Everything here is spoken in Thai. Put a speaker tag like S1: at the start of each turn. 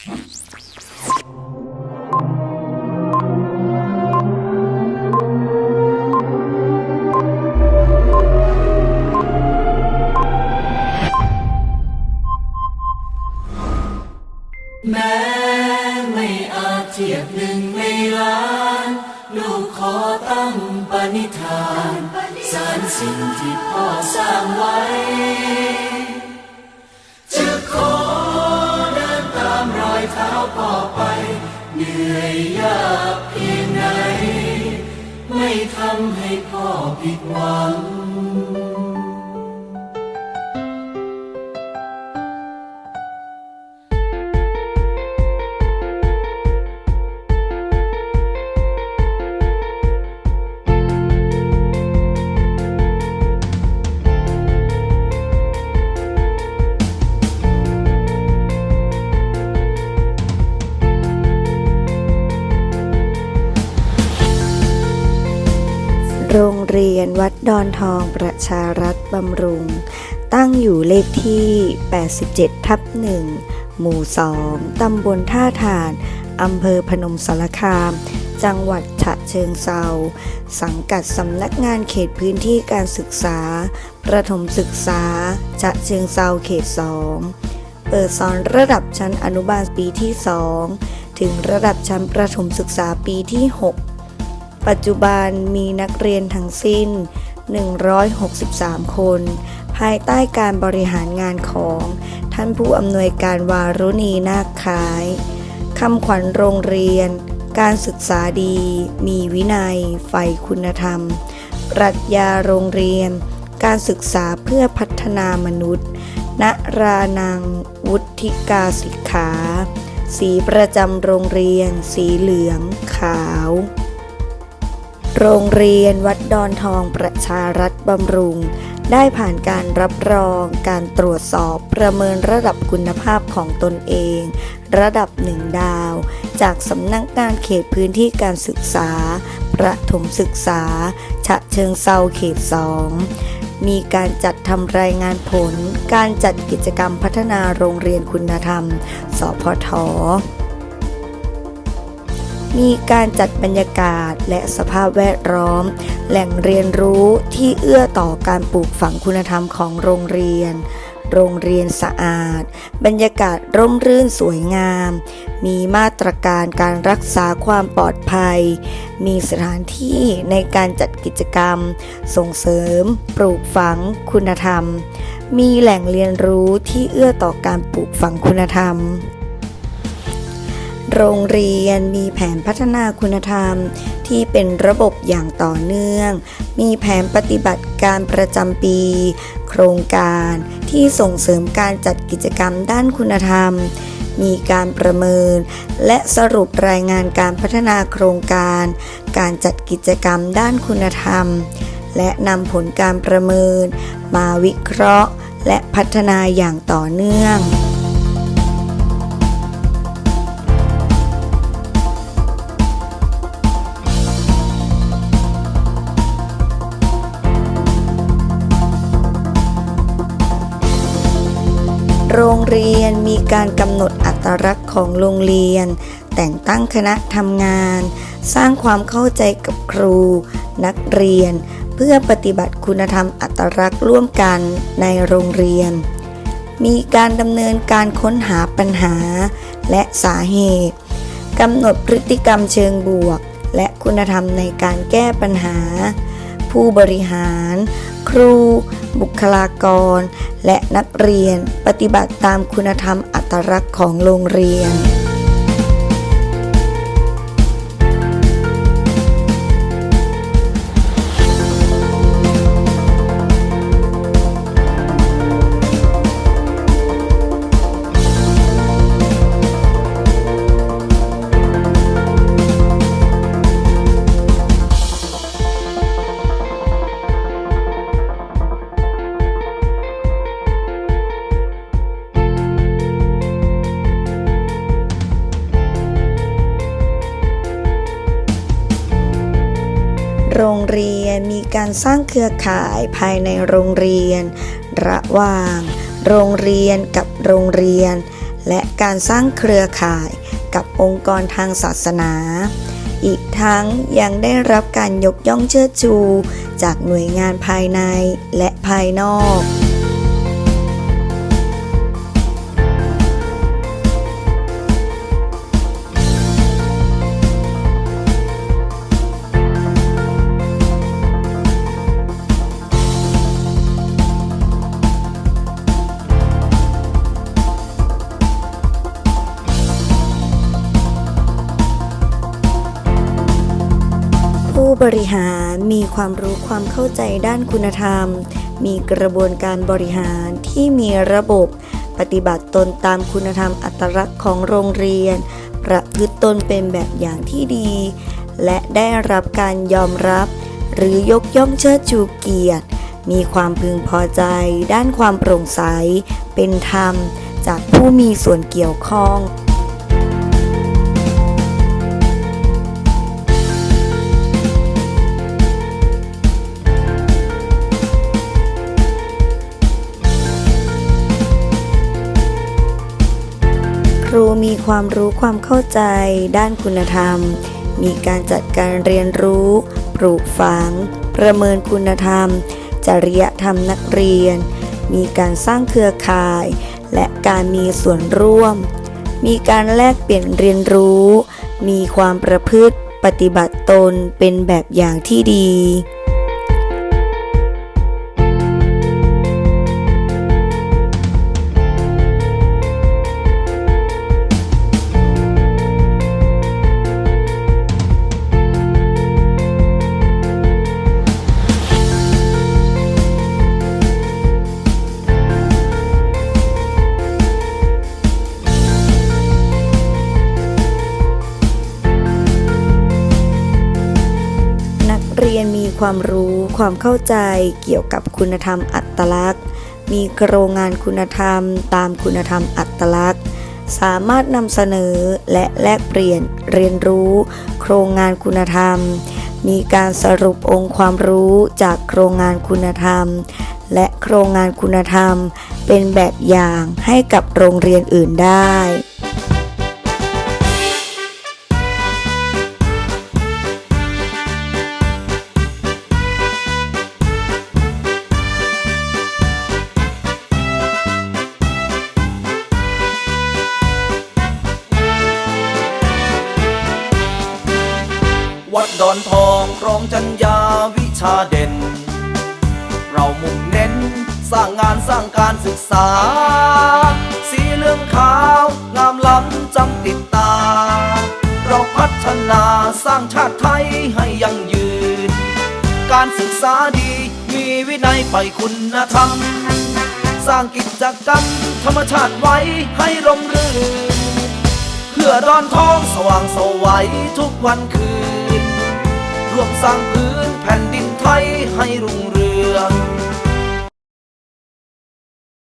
S1: แม้ไม่อาจเทียบหนึ่งในล้าน ลูกขอตั้งปณิธาน สารสิ่งที่พ่อสร้างไว้าพ่อไปเหนื่อยยากเพียงไหนไม่ทำให้พ่อผิดหวัง
S2: โรงเรียนวัดดอนทองประชารัฐบำรุง ตั้งอยู่เลขที่ 87 ทับ 1 หมู่ 2 ตำบลท่าทานอำเภอพนมสารคาม จังหวัดฉะเชิงเซา สังกัดสำนักงานเขตพื้นที่การศึกษา ประถมศึกษา ฉะเชิงเซาเขต 2 เปิดสอนระดับชั้นอนุบาลปีที่ 2 ถึงระดับชั้นประถมศึกษาปีที่ 6 ปัจจุบันมีนักเรียนทั้งสิ้น 163 คน ภายใต้การบริหารงานของท่านผู้อำนวยการวารุณีนาคคายคำขวัญโรงเรียน การศึกษาดี มีวินัยใฝ่คุณธรรม ปรัชญาโรงเรียน การศึกษาเพื่อพัฒนามนุษย์ ณรานัง วุฒิกาสิกขา สีประจำโรงเรียน สีเหลือง ขาว โรงเรียนวัดดอนทองประชารัฐบำรุง ได้ผ่านการรับรอง การตรวจสอบประเมินระดับคุณภาพของตนเอง ระดับหนึ่งดาว จากสำนักงานเขตพื้นที่การศึกษา ประถมศึกษา ฉะเชิงเซาเขตสองมีการจัดทำรายงานผล การจัดกิจกรรมพัฒนาโรงเรียนคุณธรรม สพท มีการจัดบรรยากาศและสภาพแวดล้อม แหล่งเรียนรู้ที่เอื้อต่อการปลูกฝังคุณธรรมของโรงเรียน โรงเรียนสะอาด บรรยากาศร่มรื่นสวยงาม มีมาตรการการรักษาความปลอดภัย มีสถานที่ในการจัดกิจกรรม ส่งเสริม ปลูกฝังคุณธรรม มีแหล่งเรียนรู้ที่เอื้อต่อการปลูกฝังคุณธรรม โรงเรียนมีแผนพัฒนาคุณธรรมที่เป็นระบบอย่างต่อเนื่อง มีแผนปฏิบัติการประจำปี โครงการที่ส่งเสริมการจัดกิจกรรมด้านคุณธรรม มีการประเมิน และสรุปรายงานการพัฒนาโครงการ การจัดกิจกรรมด้านคุณธรรม และนำผลการประเมิน มาวิเคราะห์ และพัฒนาอย่างต่อเนื่อง โรงเรียนมีการกำหนดอัตลักษณ์ของโรงเรียน แต่งตั้งคณะทำงาน สร้างความเข้าใจกับครู นักเรียน เพื่อปฏิบัติคุณธรรมอัตลักษณ์ร่วมกันในโรงเรียน มีการดำเนินการค้นหาปัญหา และสาเหตุกำหนดพฤติกรรมเชิงบวก และคุณธรรมในการแก้ปัญหา ผู้บริหาร ครู บุคลากร และนักเรียน ปฏิบัติตามคุณธรรมอัตลักษณ์ของโรงเรียน โรงเรียนมีการสร้างเครือข่ายภายในโรงเรียน ระหว่าง โรงเรียนกับโรงเรียน และการสร้างเครือข่ายกับองค์กรทางศาสนา อีกทั้งยังได้รับการยกย่องเชิดชู จากหน่วยงานภายในและภายนอก ผู้บริหารมีความรู้ความเข้าใจด้านคุณธรรม มีกระบวนการบริหารที่มีระบบ ปฏิบัติตนตามคุณธรรมอัตลักษณ์ของโรงเรียน ประพฤติตนเป็นแบบอย่างที่ดี และได้รับการยอมรับ หรือยกย่องเชิดชูเกียรติ มีความพึงพอใจ ด้านความโปร่งใส เป็นธรรม จากผู้มีส่วนเกี่ยวข้อง มีความรู้ความเข้าใจด้านคุณธรรม มีการจัดการเรียนรู้ ปลูกฝัง ประเมินคุณธรรม จริยธรรมนักเรียน มีการสร้างเครือข่าย และการมีส่วนร่วม มีการแลกเปลี่ยนเรียนรู้ มีความประพฤติปฏิบัติตนเป็นแบบอย่างที่ดี ความรู้ความเข้าใจเกี่ยวกับคุณธรรมอัตลักษณ์ มีโครงงานคุณธรรมตามคุณธรรมอัตลักษณ์ สามารถนำเสนอและแลกเปลี่ยนเรียนรู้ โครงงานคุณธรรม มีการสรุปองค์ความรู้จากโครงงานคุณธรรม และโครงงานคุณธรรมเป็นแบบอย่างให้กับโรงเรียนอื่นได้
S3: รองจัญญาวิชาเด่น เรามุ่งเน้น สร้างงานสร้างการศึกษา สีเหลืองขาว งามล้ำจำติดตา เราพัฒนาสร้างชาติไทยให้ยั่งยืน การศึกษาดีมีวินัยใฝ่คุณธรรม สร้างกิจกรรมธรรมชาติไว้ให้ร่มรื่น เพื่อดอนทองสว่างสวัยทุกวันคืน วมสร้างพื้นแผ่นดินไทยให้รุ่งเรือง